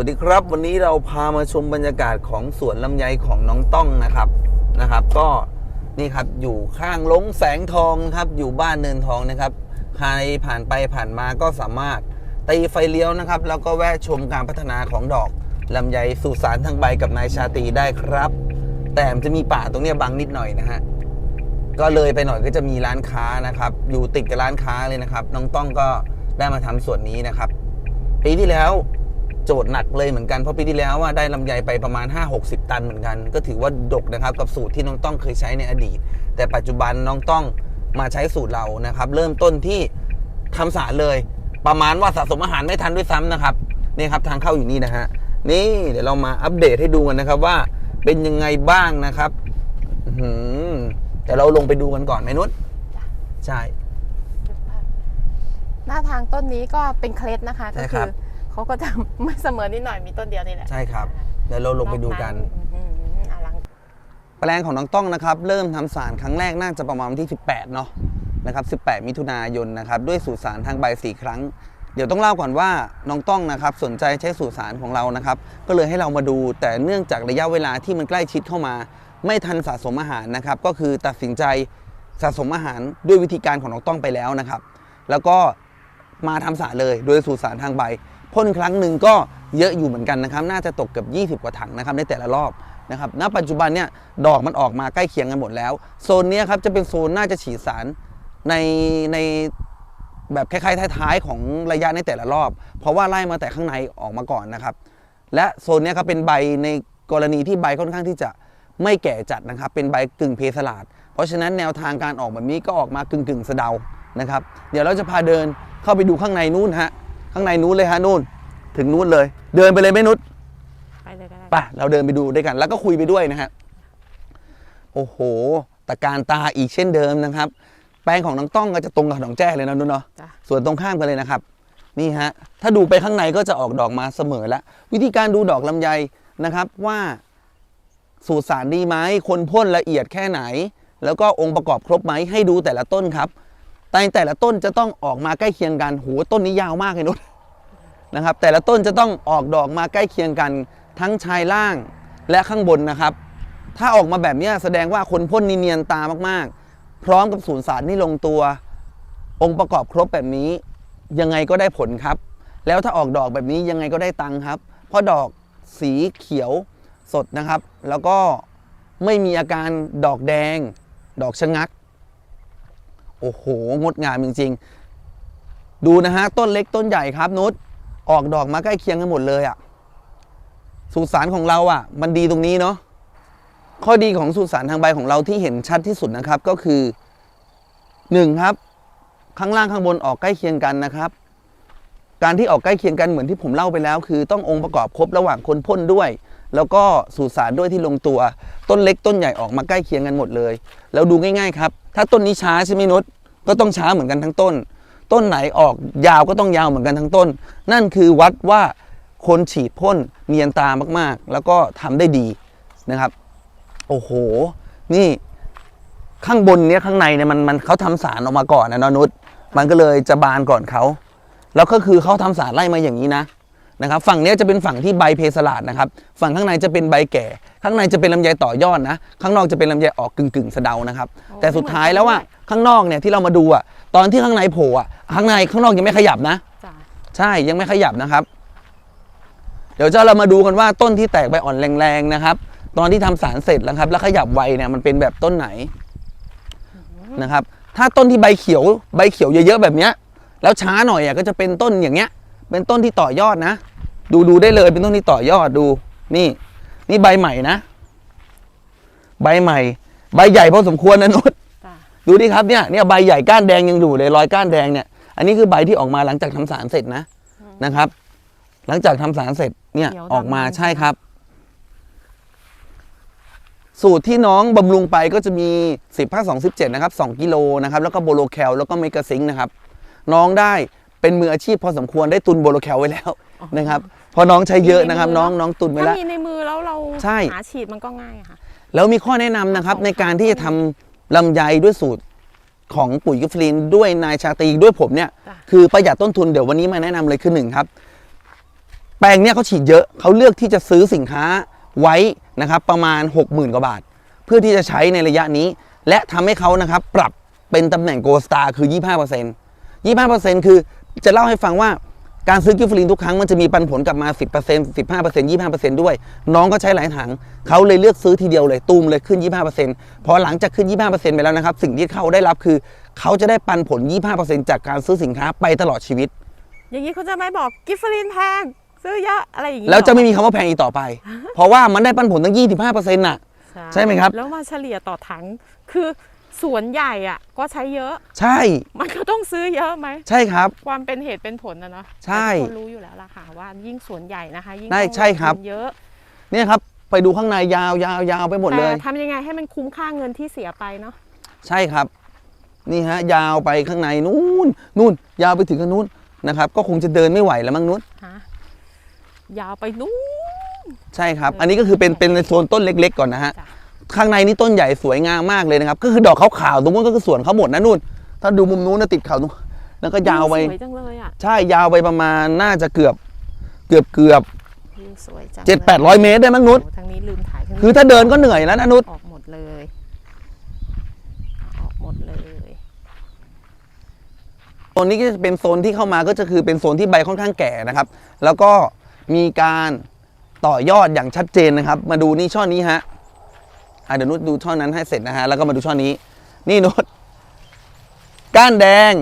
วัสดีครับ วันนี้เราพามาชมบรรยากาศของสวนลำไยของน้องต้องนะครับนะครับ ก็นี่ครับอยู่ข้างลงแสงทองครับ อยู่บ้านเนินทองนะครับใครผ่านไปผ่านมาก็สามารถตีไฟเลี้ยวนะครับ แล้วก็แวะชมการพัฒนาของดอกลำไยสู่สารทางใบกับนายชาตรีได้ครับ แต่มันจะมีป่าตรงนี้บังนิดหน่อยนะฮะก็เลยไปหน่อยก็จะมีร้านค้านะครับ อยู่ติดกับร้านค้าเลยนะครับ น้องต้องก็ได้มาทำส่วนนี้นะครับ ปีที่แล้ว โจทย์หนักเลยเหมือนกันเพราะปีที่แล้วว่าได้ลำไยไปประมาณ 5-60 ตันเหมือนกัน ก็ถือว่าดกนะครับกับสูตรที่น้องต้องเคยใช้ในอดีต แต่ปัจจุบันน้องต้องมาใช้สูตรเรานะครับ เริ่มต้นที่ทำสารเลย ประมาณว่าสะสมอาหารไม่ทันด้วยซ้ำนะครับนี่ครับทางเข้าอยู่นี่นะฮะนี่เดี๋ยวเรามาอัปเดตให้ดูกันนะครับว่าเป็นยังไงบ้างนะครับอื้อหือแต่เราลงไปดูกันก่อนไหมนุชใช่ หน้าทางต้นนี้ก็เป็นเคล็ดนะคะใช่ก็ครัคือบ เขาก็จะไม่เสมอนิดหน่อยมีต้นเดียวนี่แหละ ใช่ครับ เดี๋ยวเราลงไปดูกัน อื้อหืออลังแปลงของน้องต้องนะครับ เริ่มทำสารครั้งแรกน่าจะประมาณวันที่ 18 เนาะนะครับ 18 มิถุนายนนะครับด้วยสูตรสารทางใบ4ครั้ง เดี๋ยวต้องเล่าก่อนว่าน้องต้องนะครับสนใจใช้สูตรสารของเรานะครับ ก็เลยให้เรามาดูแต่เนื่องจากระยะเวลาที่มันใกล้ชิดเข้ามา ไม่ทันสะสมอาหารนะครับ ก็คือตัดสินใจสะสมอาหารด้วยวิธีการของน้องต้องไปแล้วนะครับ แล้วก็มาทำสารเลยโดยสูตรสารทางใบ พ่นครั้งหนึ่งก็เยอะอยู่เหมือนกันนะครับ น่าจะตกเกือบ20 กว่าถังนะครับในแต่ละรอบนะครับณปัจจุบันเนี่ยดอกมันออกมาใกล้เคียงกันหมดแล้ว โซนนี้ครับจะเป็นโซนน่าจะฉีดสารในในแบบคล้ายๆท้ายๆของระยะในแต่ละรอบ เพราะว่าไล่มาแต่ข้างในออกมาก่อนนะครับ และโซนนี้ครับเป็นใบในกรณีที่ใบค่อนข้างที่จะไม่แก่จัดนะครับ เป็นใบกึ่งเพสลาด เพราะฉะนั้นแนวทางการออกแบบนี้ก็ออกมากึ่งกึ่งๆสะเดานะครับ เดี๋ยวเราจะพาเดินเข้าไปดูข้างในนู้นฮะ ข้างในนู้นเลยฮะนู่น ถึงนู้นเลย เดินไปเลยไหม่นุชไปเลยก็ได้ ไปเราเดินไปดูด้วยกัน แล้วก็คุยไปด้วยนะฮะโอ้โหตะการตาอีกเช่นเดิมนะครับ แปลงของน้องต้องก็จะตรงกับน้องแจ้เลยนะนุ่นเนาะจ้ะ ส่วนตรงข้ามกันเลยนะครับ นี่ฮะ ถ้าดูไปข้างในก็จะออกดอกมาเสมอแล้ว วิธีการดูดอกลำไยนะครับว่าสูตรสารดีไหมคนพ่นละเอียดแค่ไหน แล้วก็องค์ประกอบครบไหมให้ดูแต่ละต้นครับแต่แต่ละต้นจะต้องออกมาใกล้เคียงกันโหต้นนี้ยาวมากเลยนุช นะครับ แต่ละต้นจะต้องออกดอกมาใกล้เคียงกันทั้งชายล่างและข้างบนนะครับ ถ้าออกมาแบบนี้แสดงว่าคนพ่นนีเนียนตามากๆ พร้อมกับสูตรสารที่ลงตัว องค์ประกอบครบแบบนี้ ยังไงก็ได้ผลครับ แล้วถ้าออกดอกแบบนี้ยังไงก็ได้ตังค์ครับ เพราะดอกสีเขียวสดนะครับ แล้วก็ไม่มีอาการดอกแดง ดอกชะงัก โอ้โห งดงามจริง ๆ ดูนะฮะ ต้นเล็กต้นใหญ่ครับนุช ออกดอกมาใกล้เคียงกันหมดเลยอะ่ะสูตรสารของเราอะ่ะ มันดีตรงนี้เนาะข้อดีของสูตรสารทางใบของเราที่เห็นชัดที่สุดนะครับ ก็คือหนึ่งครับ ข้างล่างข้างบนออกใกล้เคียงกันนะครับ การที่ออกใกล้เคียงกันเหมือนที่ผมเล่าไปแล้ว คือต้ององค์ประกอบครบระหว่างคนพ่นด้วย แล้วก็สูตรสารด้วยที่ลงตัว ต้นเล็กต้นใหญ่ออกมาใกล้เคียงกันหมดเลย แล้วดูง่าย ๆ ครับ ถ้าต้นนี้ช้าใช่ไหมนุชก็ต้องช้าเหมือนกันทั้งต้น ต้นไหนออกยาวก็ต้องยาวเหมือนกันทั้งต้น นั่นคือวัดว่าคนฉีดพ่นเนียนตามากๆ แล้วก็ทำได้ดีนะครับ โอ้โห นี่ข้างบนเนี้ยข้างในเนี่ยมันมันเขาทำสารออกมาก่อนนะเนอะนุชมันก็เลยจะบานก่อนเขา แล้วก็คือเขาทำสารไล่มาอย่างนี้นะนะครับฝั่งนี้จะเป็นฝั่งที่ใบเพสลาดนะครับฝั่งข้างในจะเป็นใบแก่ ข้างในจะเป็นลำไยต่อยอดนะ ข้างนอกจะเป็นลำไยออกกึ่งกึ่งๆสะเดานะครับ แต่สุดท้ายแล้วว่าข้างนอกเนี่ยที่เรามาดูอะตอนที่ข้างในโผล่อะ ข้างในข้างนอกยังไม่ขยับนะ จ้ะใช่ยังไม่ขยับนะครับ เดี๋ยวจะเรามาดูกันว่าต้นที่แตกใบอ่อนแรงๆนะครับ ตอนที่ทำสารเสร็จแล้วครับ แล้วขยับไวเนี่ยมันเป็นแบบต้นไหนนะครับ ถ้าต้นที่ใบเขียวใบเขียวเยอะๆแบบเนี้ย แล้วช้าหน่อยอะก็จะเป็นต้นอย่างเงี้ย เป็นต้นที่ต่อยอดนะ ดูดูได้เลยเป็นต้นที่ต่อยอดดู นี่ นี่ใบใหม่นะ ใบใหม่ ใบใหญ่พอสมควรนะนุชจ้ะดูดิครับเนี่ยเนี่ยใบใหญ่ก้านแดงยังอยู่เลยรอยก้านแดงเนี่ย อันนี้คือใบที่ออกมาหลังจากทำสารเสร็จนะนะครับ หลังจากทำสารเสร็จเนี่ยออกมาใช่ครับ สูตรที่น้องบำรุงไปก็จะมี10 5 2 17นะครับ2กิโลนะครับ แล้วก็โบโลแคลแล้วก็เมกะซิงค์นะครับ น้องได้เป็นมืออาชีพพอสมควรได้ตุนโบโลแคลไว้แล้วนะครับเพอน้องใช้เยอะนะครับ น้องน้องตุนไว้ถ้าแล้วมีในมือแล้วเราใช่หาฉีดมันก็ง่ายอะค่ะแล้วมีข้อแนะนำนะครับในการที่จะทำลำไยด้วยสูตร ของปุ๋ยกิฟลินด้วยนายชาตรีด้วยผมเนี่ยจ้ะคือประหยัดต้นทุนเดี๋ยววันนี้มาแนะนำเลยคือหนึ่งครับ แปลงเนี้ยเขาฉีดเยอะเขาเลือกที่จะซื้อสินค้าไว้นะครับ ประมาณ 60,000 กว่าบาท เพื่อที่จะใช้ในระยะนี้ และทำให้เขานะครับ ปรับเป็นตำแหน่งโกลสตาร์คือ 25% 25%คือจะเล่าให้ฟังว่า การซื้อกิฟฟลินทุกครั้งมันจะมีปันผลกลับมา 10% 15% 25%ด้วย น้องก็ใช้หลายถัง เขาเลยเลือกซื้อทีเดียวเลยตูมเลยขึ้น 25%พอหลังจากขึ้น 25%ไปแล้วนะครับ สิ่งที่เขาได้รับคือ เขาจะได้ปันผล 25%จากการซื้อสินค้าไปตลอดชีวิต อย่างนี้เขาจะไม่บอกกิฟฟลินแพงซื้อเยอะอะไรอย่างนี้แล้วจะไม่หรอมีคำว่าแพงอีกต่อไป เพราะว่ามันได้ปันผลตั้ง 25%น่ะ ใช่ไหมครับ แล้วมาเฉลี่ยต่อถังคือ สวนใหญ่อะก็ใช้เยอะ ใช่ มันก็ต้องซื้อเยอะไหม ใช่ครับ ความเป็นเหตุเป็นผลนะเนาะใช่แต่ทุกคนรู้อยู่แล้วล่ะค่ะว่ายิ่งสวนใหญ่นะคะ ยิ่งได้ต้องใช่ครับลงทุนเยอะ เนี่ยครับไปดูข้างในยาวยาวยาวไปหมดเลยแต่ทำยังไงให้มันคุ้มค่าเงินที่เสียไปเนาะใช่ครับ นี่ฮะยาวไปข้างในนู้นนู่น ยาวไปถึงข้างนู้นนะครับ ก็คงจะเดินไม่ไหวแล้วมั้งนู้นฮะยาวไปนู้นใช่ครับ อันนี้ก็คือเป็นเป็นในโซนต้นเล็ก ๆ ก่อนนะฮะจ้ะ ข้างในนี่ต้นใหญ่สวยงามมากเลยนะครับ ก็คือดอกขาวๆตรงนู้นก็คือสวนเขาหมดนะนู่น ถ้าดูมุมนู้นนะติดเขาตรงแล้วก็ยาวไปสวยจังเลยอะใช่ยาวไปประมาณน่าจะเกือบ เกือบเกือบวิวสวยจังเจ็ดแปดร้อยเมตรได้มั้งนุชโอ้ทางนี้ลืมถ่ายทางนี้คือถ้าเดินก็เหนื่อยแล้วนะนุชออกหมดเลยออกหมดเลยโซนนี้ก็จะเป็นโซนที่เข้ามาก็จะคือเป็นโซนที่ใบค่อนข้างแก่นะครับ แล้วก็มีการต่อยอดอย่างชัดเจนนะครับ มาดูนี่ช่อนี้ฮะ อะเดี๋ยวนุชดูช่อนั้นให้เสร็จนะฮะแล้วก็มาดูช่อนี้ นี่นุชก้านแดง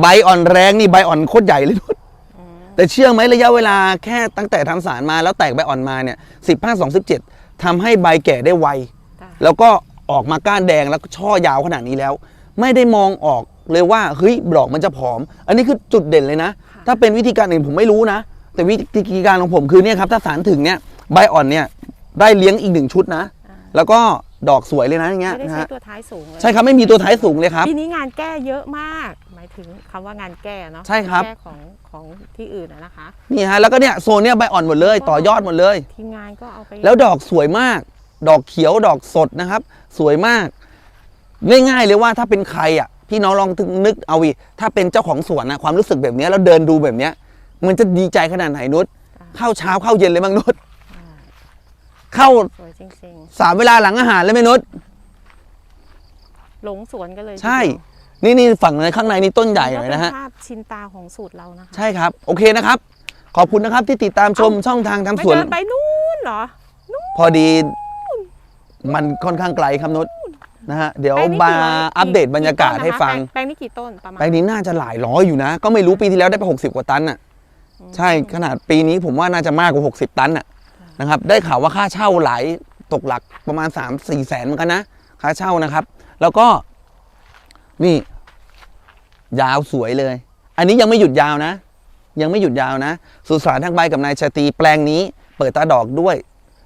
ใบอ่อนแรงนี่ใบอ่อนโคตรใหญ่เลยนุชแต่เชื่อไหมระยะเวลาแค่ตั้งแต่ทำสารมาแล้วแตกใบอ่อนมาเนี่ยสิบห้าสองสิบเจ็ดทำให้ใบแก่ได้ไวจ้ะแล้วก็ออกมาก้านแดงแล้วก็ช่อยาวขนาดนี้แล้ว ไม่ได้มองออกเลยว่าเฮ้ยดอกมันจะผอม อันนี้คือจุดเด่นเลยนะ ถ้าเป็นวิธีการอื่นผมไม่รู้นะ แต่วิธีการของผมคือเนี่ยครับถ้าสารถึงเนี่ยใบอ่อนเนี่ย ได้เลี้ยงอีกหนึ่งชุดนะแล้วก็ดอกสวยเลยนะอย่างเงี้ยไม่ได้นะใช้ฮะตัวท้ายสูงเลยใช่ครับไม่มีตัวท้ายสูงเลยครับ ปีนี้งานแก้เยอะมาก หมายถึงคำว่างานแก้เนาะใช่ครับ แก้ของของที่อื่นอะนะคะ นี่ฮะแล้วก็เนี่ยโซนเนี่ยใบอ่อนหมดเลย ต่อยอดหมดเลย ทีมงานก็เอาไปแล้วดอกสวยมาก ดอกเขียวดอกสดนะครับ สวยมาก ง่ายๆเลยว่าถ้าเป็นใครอะพี่น้องลองนึกเอาวิถ้าเป็นเจ้าของสวนนะความรู้สึกแบบเนี้ยแล้วเดินดูแบบเนี้ยมันจะดีใจขนาดไหนนุชเข้าเช้าเข้าเย็นเลยมั้งนุช เข้าสวยจริงสามเวลาหลังอาหารเลยไหมนุชๆ หลงสวนกันเลยใช่ทีเดียวนี่นี่ฝั่งในข้างในนี่ต้นใหญ่หน่อยนะฮะก็เป็ภาพชินตาของสูตรเรานะคะใช่ครับ โอเคนะครับ ขอบคุณนะครับที่ติดตามชมช่องทางทำไม่สวน เดินไปนู่นเหรอ พอดี มันค่อนข้างไกลครับนุชนะฮะ เดี๋ยวแปลงนี้มากี่ร้ยอัปเดตบรรยากาศต้นนะคะให้ฟังแปลแปลงนี้กี่ต้นประมาณ แปลงนี้น่าจะหลายร้อยอยู่นะ ก็ไม่รู้ปีที่แล้วได้ไป 60 กว่าตันน่ะ ใช่ขนาดปีนี้ผมว่าน่าจะมากกว่า 60 ตันน่ะ นะครับ ได้ข่าวว่าค่าเช่าหลายตกหลักประมาณ 3 4แสนเหมือนกันนะ ค่าเช่านะครับ แล้วก็นี่ ยาวสวยเลย อันนี้ยังไม่หยุดยาวนะ ยังไม่หยุดยาวนะ สุสานทางใบกับนายชาตีแปลงนี้ เปิดตาดอกด้วย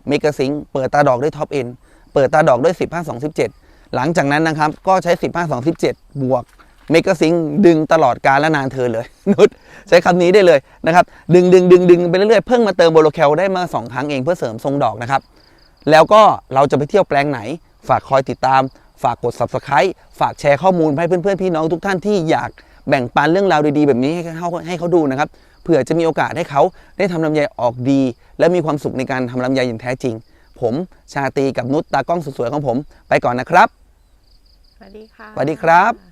เมกะซิงเปิดตาดอกด้วยท็อปเอ็นเปิดตาดอกด้วย 15 2 17 หลังจากนั้นนะครับ ก็ใช้ 15 2 17 บวก เมกะซิงดึงตลอดกาลและนานเธอเลยนุชใช้คำนี้ได้เลยนะครับ ดึงดึงดึงดึงไปเรื่อยๆเพิ่งมาเติมโบโลแคลได้มา 2 ครั้งเองเพื่อเสริมทรงดอกนะครับ แล้วก็เราจะไปเที่ยวแปลงไหน ฝากคอยติดตาม ฝากกด subscribe ฝากแชร์ข้อมูลให้เพื่อนๆพี่น้องทุกท่านที่อยากแบ่งปันเรื่องราวดีๆ แบบนี้ให้เขาให้เขาดูนะครับเผื่อจะมีโอกาสให้เขาได้ทำลำไยออกดี และมีความสุขในการทำลำไยอย่างแท้จริง ผมชาตรีกับนุชตากล้องสวยๆของผม ไปก่อนนะครับสวัสดีค่ะสวัสดีครับ